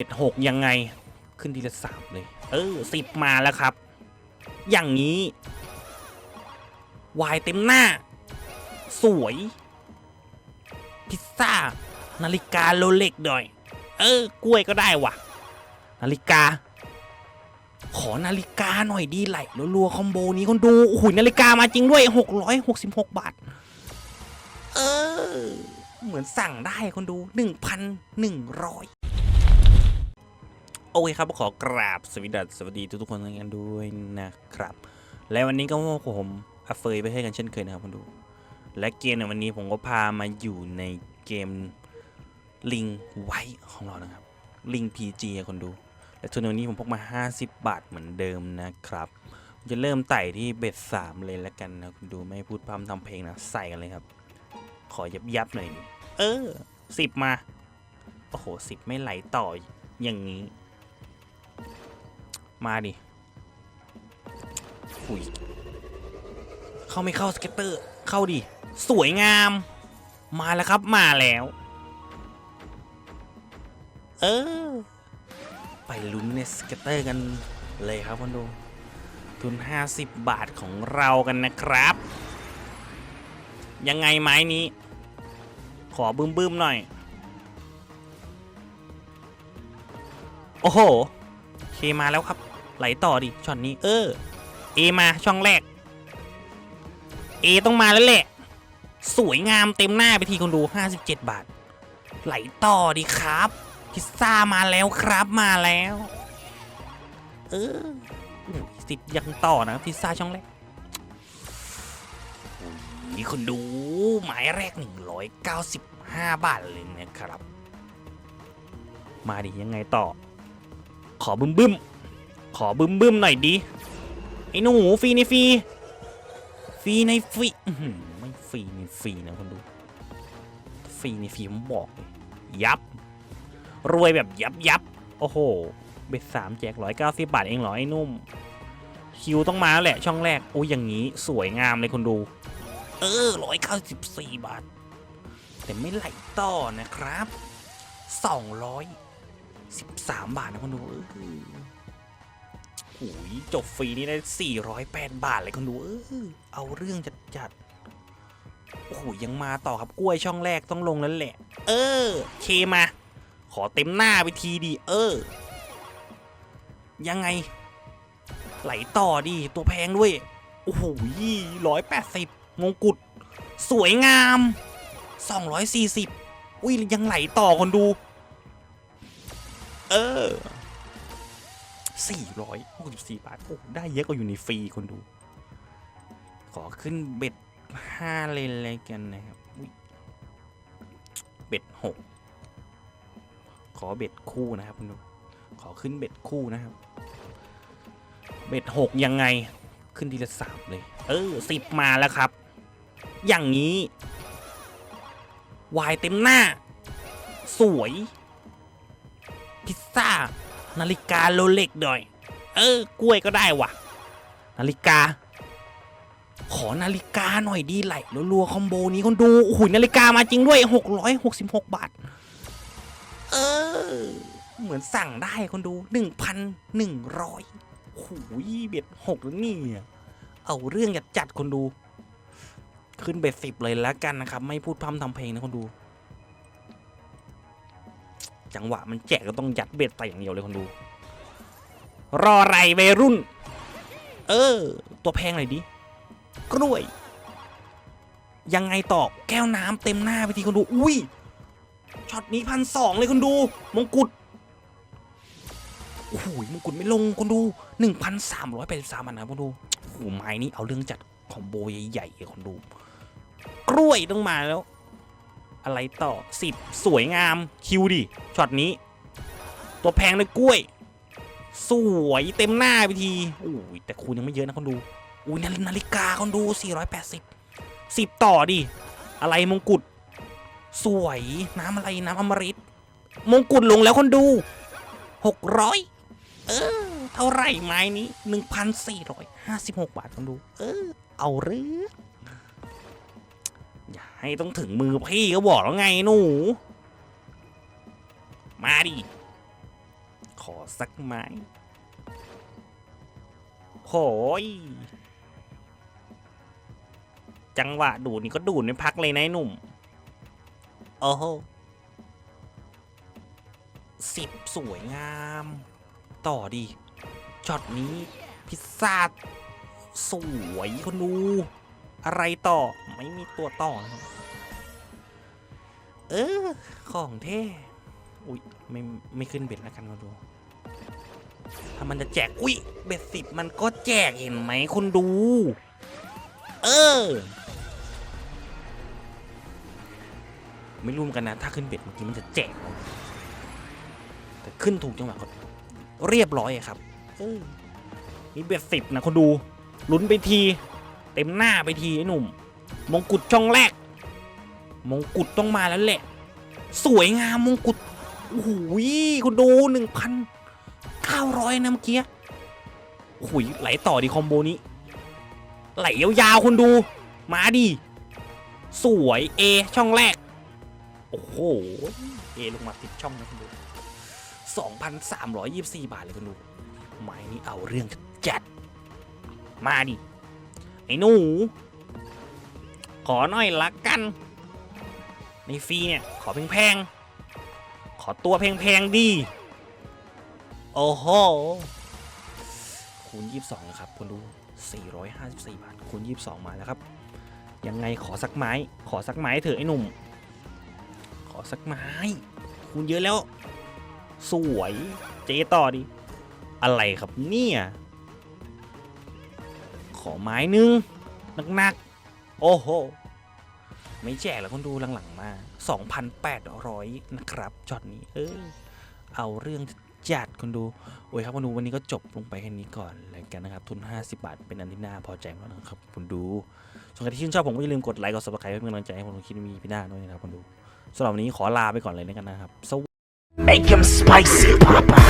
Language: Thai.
เจ็ดหกยังไงขึ้นทีละสามเลย เออสิบมาแล้วครับ อย่างนี้วายเต็มหน้า สวย พิซซ่า นาฬิกาโรเล็กหน่อย เออ กล้วยก็ได้ว่ะ นาฬิกา ขอนาฬิกาหน่อยดีไหลรัวๆคอมโบนี้คนดูโอ้โหนาฬิกามาจริงด้วยหกร้อยหกสิบหกบาท เออ เหมือนสั่งได้คนดูหนึ่งพันหนึ่งร้อย โอเคครับขอกราบสวัสดีสวัสดีทุกๆคนกันด้วยนะครับ และวันนี้ก็พวกผมอัฟเฟยไปให้กันเช่นเคยนะครับคุณดู และเกมในวันนี้ผมก็พามาอยู่ในเกมลิงไว้ของเรานะครับ ลิง PG อะคนดู และทุนวันนี้ผมพกมา 50 บาทเหมือนเดิมนะครับ จะเริ่มไต่ที่เบ็ด3เลยแล้วกันนะคุณดูไม่พูดพร่ำทำเพลงนะใส่กันเลยครับ ขอยับยับๆหน่อยเออสิบมา โอ้โหสิบไม่ไหลต่ออย่างนี้ มาดิหุยเข้าไม่เข้าสเก็ตเตอร์ เข้าดิ สวยงาม มาแล้วครับ มาแล้ว เออ ไปลุ้นในสเก็ตเตอร์กันเลยครับคนดู ทุน 50 บาทของเรากันนะครับ ยังไงไม้นี้ ขอบึ้มบึ้มๆหน่อย โอ้โห เคมาแล้วครับ ไหลต่อดิช็อตนี้เออเอมาช่องแรกเอต้องมาแล้วแหละ สวยงามเต็มหน้าไปทีคนดู 57 บาท ไหลต่อดิครับ พิซซ่ามาแล้วครับมาแล้ว เออสิบยังต่อนะพิซซ่าช่องแรกนี่คนดูหมายแรก 195 บาทเลยนะครับ มาดิยังไงต่อ ขอบึ้มบึ้ม ขอบึ้มบึ้มหน่อยดิไอ้หนูฟรีในฟรีฟรีในฟรีไม่ฟรีในฟรีนะคนดูฟรีในฟรีผมบอกเลยยับ รวยแบบยับยับโอ้โหเบ็ดสามแจกร้อยเก้าสิบบาทเองเหรอไอ้นุ่ม คิวต้องมาแล้วแหละช่องแรกโอ้ยอย่างนี้สวยงามเลยคนดู เออร้อยเก้าสิบสี่บาท แต่ไม่ไหลต่อนะครับสองร้อยสิบสามบาทนะคนดู เออโอ้ยจบฟรีนี่ได้สี่ร้อยแปดบาทเลยคนดูเออเอาเรื่องจัดจัดๆโอ้โหยังมาต่อครับกล้วยช่องแรกต้องลงแล้วแหละ เออ เคมา ขอเต็มหน้าไปทีดี เออ ยังไง ไหลต่อดิตัวแพงด้วย โอ้โหร้อยแปดสิบมงกุฎสวยงามสองร้อยสี่สิบอุ้ยยังไหลต่อคนดู เออ สี่ร้อยหกสิบสี่บาท โอ้ ได้เยอะกว่าอยู่ในฟรีคนดู ขอขึ้นเบ็ดห้าเลนเลยกันนะครับอุ๊ยเบ็ดหกขอเบ็ดคู่นะครับคุณดู ขอขึ้นเบ็ดคู่นะครับ เบ็ดหกยังไง ขึ้นทีละสามเลย เออสิบมาแล้วครับ อย่างนี้ วายเต็มหน้า สวย พิซซ่า นาฬิกาโรเล็กหน่อย เออกล้วยก็ได้ว่ะนาฬิกา ขอนาฬิกาหน่อยดีไหลรัวๆคอมโบนี้คนดูโอ้โหนาฬิกามาจริงด้วย 666 บาท เออ เหมือนสั่งได้คนดู 1,100โอ้โหเบ็ดหกแล้วนี่เอาเรื่องจัดจัดคนดู ขึ้นเบ็ดสิบเลยแล้วกันนะครับ ไม่พูดพร่ำทำเพลงนะคนดู จังหวะมันแจกก็ต้องยัดเบ็ดไปอย่างเดียวเลยคนดู รออะไรวัยรุ่น เออ ตัวแพงหน่อยดิ กล้วย ยังไงต่อแก้วน้ำเต็มหน้าไปทีคนดู อุ้ย ช็อตนี้พันสองเลยคนดู มงกุฎ โอ้โห มงกุฎไม่ลงคนดูหนึ่งพันสามร้อยแปดสิบสามนนะคนดูโอ้โหไม้นี้เอาเรื่องจัดของโบใหญ่ๆคนดู กล้วยต้องมาแล้ว อะไรต่อสิบสวยงามคิวดิช็อตนี้ ตัวแพงเลยกล้วย สวยเต็มหน้าไปทีโอ้ยแต่คูณยังไม่เยอะนะคนดูอุ้ยนานาฬิกาคนดู 480 10 ต่อดิอะไรมงกุฎสวยน้ำอะไรน้ำอมฤตมงกุฎลงแล้วคนดู 600 เออ เท่าไหร่ไม้นี้ 1,456 บาทคนดู เออ เอาเรื่อง ให้ต้องถึงมือพี่ก็บอกแล้วไงหนู มาดิ ขอสักไม้โหยจังหวะดูดนี่ก็ดูดไม่พักเลยนะหนุ่ม โอ้โหสิบสวยงาม ต่อดีช็อตนี้พิซซ่าสวยคนดู อะไรต่อไม่มีตัวต่อนะเออ ของเท่อุ้ยไม่ไม่ขึ้นเบ็ดแล้วกันมาดูถ้ามันจะแจกอุ้ยเบ็ดสิบมันก็แจกเห็นไหมคุณดู เออ ไม่รู้เหมือนกันนะ ถ้าขึ้นเบ็ดเมื่อกี้มันจะแจก แต่ขึ้นถูกจังหวะก็เรียบร้อยครับ เออนี่เบ็ดสิบนะคนดูลุ้นไปที เต็มหน้าไปทีไอ้หนุ่ม มงกุฎช่องแรก มงกุฎต้องมาแล้วแหละ สวยงามมงกุฎโอ้โหคุณดูหนึ่งพันเก้าร้อยนะเมื่อกี้โอ้โหไหลต่อดีคอมโบนี้ ไหลยาวๆคุณดู มาดิสวยเอช่องแรก โอ้โหเอลงมาติดช่องนะคุณดู2,324บาทเลยคุณดูไม้นี้เอาเรื่องจัดมาดิ ไอ้หนู ขอหน่อยละกัน ในฟรีเนี่ย ขอแพงๆ ขอตัวแพงๆดี โอ้โห คูณ 22นะครับคุณดู 454 บาท คูณ 22 มาแล้วครับ ยังไงขอสักไม้ ขอสักไม้เถอะไอ้หนุ่ม ขอสักไม้ คูณเยอะแล้ว สวย เจต่อดิ อะไรครับเนี่ย ไม้หนึงหนักๆ โอ้โห ไม่แจกแล้วคนดูหลังๆ มา 2,800 นะครับจอดนี้ เออ เอาเรื่องจัดคนดู โอ้ยครับคนดูวันนี้ก็จบลงไปแค่นี้ก่อนแล้วกันนะครับ ทุน 50 บาท เป็นอันที่น่าพอใจมากนะครับคุณดูส่วนใครที่ชื่นชอบผมก็อย่าลืมกดไลค์กด subscribe เพื่อเป็นกำลังใจให้ผมคิดมีพี่หน้าด้วยนะครับคุณดูสำหรับวันนี้ขอลาไปก่อนเลยแล้วกันนะครับสวัสดี Make him spicy, Papa.